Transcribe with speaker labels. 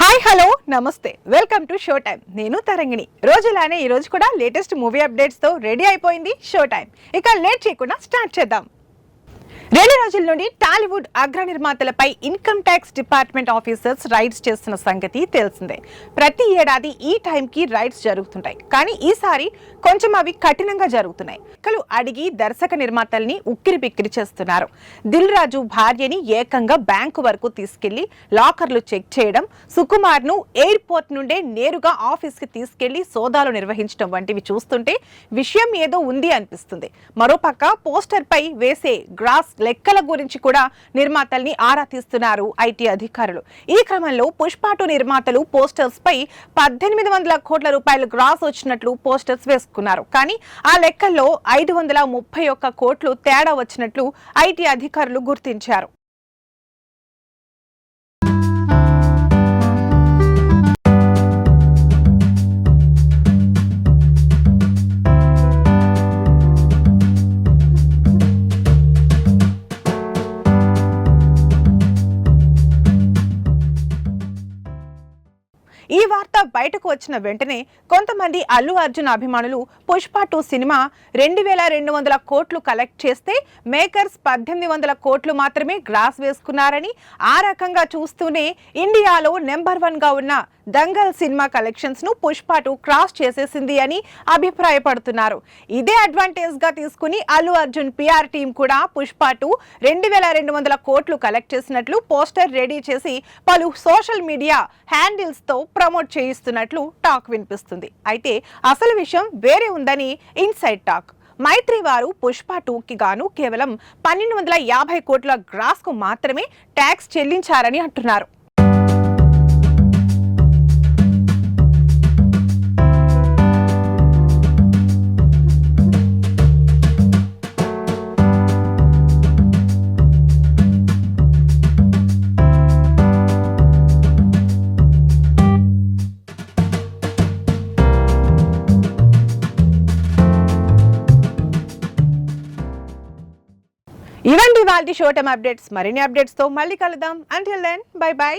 Speaker 1: Hi hello నమస్తే. Welcome to show time నేను తరంగిణి. రోజులానే ఈరోజు కూడా లేటెస్ట్ మూవీ అప్డేట్స్తో రెడీ అయిపోయింది షో టైం ఇక లేట్ చేయకుండా స్టార్ట్ చేద్దాం. రెండు రోజుల నుండి టాలీవుడ్ అగ్ర నిర్మాతలపై income tax department officers raids చేస్తున్న సంగతి తెలిసిందే. ప్రతి ఏడాది ఈ టైంకి రైడ్స్ జరుగుతుంటాయి. కానీ ఈసారి కొంచెం అవి కఠినంగా జరుగుతున్నాయి. కలు అడిగి దర్శక నిర్మాతల్ని ఉక్కిరి బిక్కిరి చేస్తున్నారు. దిల్ రాజు భార్యని ఏకంగా బ్యాంకు వరకు తీసుకెళ్ళి లాకర్లు చెక్ చేయడం సుకుమార్ను ఎయిర్పోర్ట్ నుండే నేరుగా ఆఫీస్కి తీసుకెళ్ళి సోదాలు నిర్వహించడం వంటివి చూస్తుంటే విషయం ఏదో ఉంది అనిపిస్తుంది. మరోపక్క పోస్టర్ పై వేసే గ్రాస్ లెక్కల గురించి కూడా నిర్మాతల్ని ఆరా తీస్తున్నారు ఐటీ అధికారులు. ఈ క్రమంలో పుష్పాటు నిర్మాతలు పోస్టర్స్ పై పద్దెనిమిది వందల కోట్ల రూపాయలు గ్రాస్ వచ్చినట్లు పోస్టర్స్ వేసుకున్నారు. కానీ ఆ లెక్కల్లో ఐదు వందల ముప్పై ఒక్క కోట్లు తేడా వచ్చినట్లు ఐటీ అధికారులు గుర్తించారు. ఈ వార్త బయటకు వచ్చిన వెంటనే కొంతమంది అల్లు అర్జున్ అభిమానులు పుష్ప టూ సినిమా రెండు వేల రెండు వందల కోట్లు కలెక్ట్ చేస్తే మేకర్స్ పద్దెనిమిది వందల కోట్లు మాత్రమే గ్రాస్ వేసుకున్నారని ఆ రకంగా చూస్తూనే ఇండియాలో నెంబర్ వన్గా ఉన్న దంగల్ సినిమా కలెక్షన్స్ను పుష్ప టూ క్రాస్ చేసేసింది అని అభిప్రాయపడుతున్నారు. ఇదే అడ్వాంటేజ్గా తీసుకుని అల్లు అర్జున్ పిఆర్ టీం కూడా పుష్ప టూ రెండు వేల రెండు వందల కోట్లు కలెక్ట్ చేసినట్లు పోస్టర్ రెడీ చేసి పలు సోషల్ మీడియా హ్యాండిల్స్తో ప్రమోట్ చేయిస్తున్నట్లు టాక్ వినిపిస్తుంది. అయితే అసలు విషయం వేరే ఉందని ఇన్సైడ్ టాక్. మైత్రి వారు పుష్ప టూకి గాను కేవలం పన్నెండు వందల యాభై కోట్ల గ్రాస్కు మాత్రమే ట్యాక్స్ చెల్లించారని అంటున్నారు. ఇవండి వాళ్ళ షోటమ్ అప్డేట్స్ మరిన్ని అప్డేట్స్తో మళ్ళీ కలుద్దాం. Until then by by